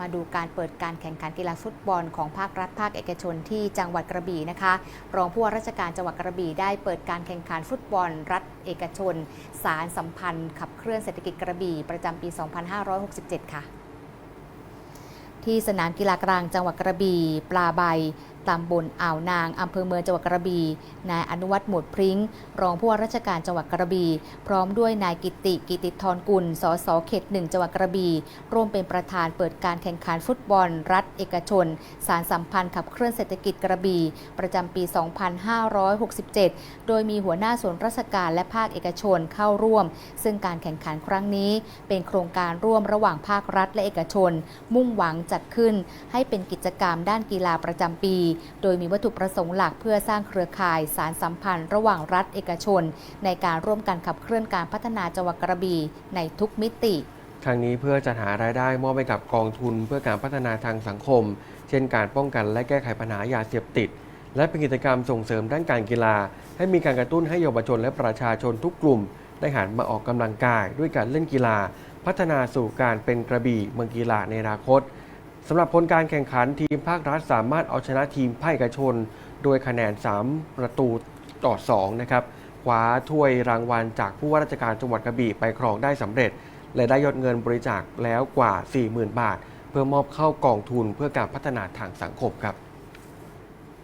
มาดูการเปิดการแข่งขันกีฬาฟุตบอลของภาครัฐภาคเอกชนที่จังหวัดกระบี่นะคะ รองผู้ว่าราชการจังหวัดกระบี่ได้เปิดการแข่งขันฟุตบอล รัฐเอกชน สารสัมพันธ์ ขับเคลื่อนเศรษฐกิจกระบี่ประจำปี 2567 ค่ะที่สนามกีฬากลางจังหวัดกระบี่ปลาใบ ตำบลอ่าวนางอำเภอเมืองจังหวัดกระบี่นายอนุวัฒน์หมวดพริ้ง รองผู้ว่าราชการจังหวัดกระบี่พร้อมด้วยนายกิติกิติธรกุลสสเขตหนึ่งจังหวัดกระบี่ร่วมเป็นประธานเปิดการแข่งขันฟุตบอล รัฐเอกชน สารสัมพันธ์ขับเคลื่อนเศรษฐกิจกระบี่ประจำปี 2567 โดยมีหัวหน้าส่วนราชการและภาคเอกชนเข้าร่วม ซึ่งการแข่งขันครั้งนี้ เป็นโครงการร่วมระหว่างภาครัฐและเอกชน มุ่งหวังจัดขึ้น ให้เป็นกิจกรรมด้านกีฬาประจำปีโดยมีวัตถุประสงค์หลักเพื่อสร้างเครือข่ายสารสัมพันธ์ระหว่างรัฐเอกชน ในการร่วมกันขับเคลื่อนการพัฒนาจังหวัดกระบี่ในทุกมิติทางนี้เพื่อจัดหารายได้มอบให้กับกองทุนเพื่อการพัฒนาทางสังคม เช่นการป้องกันและแก้ไขปัญหายาเสพติด และเป็นกิจกรรมส่งเสริมด้านการกีฬา ให้มีการกระตุ้นให้เยาวชนและประชาชนทุกกลุ่ม ได้หันมาออกกำลังกายด้วยการเล่นกีฬา พัฒนาสู่การเป็นกระบี่เมืองกีฬาในอนาคต สำหรับผลการแข่งขันทีมภาครัฐสามารถเอาชนะทีมภาคเอกชน โดยคะแนน 3 ประตูต่อ 2 นะครับคว้าถ้วยรางวัลจากผู้ว่าราชการจังหวัดกระบี่ไปครองได้สำเร็จ และได้ยอดเงินบริจาคแล้วกว่า 40,000 บาท เพื่อมอบเข้ากองทุนเพื่อการพัฒนาทางสังคมครับ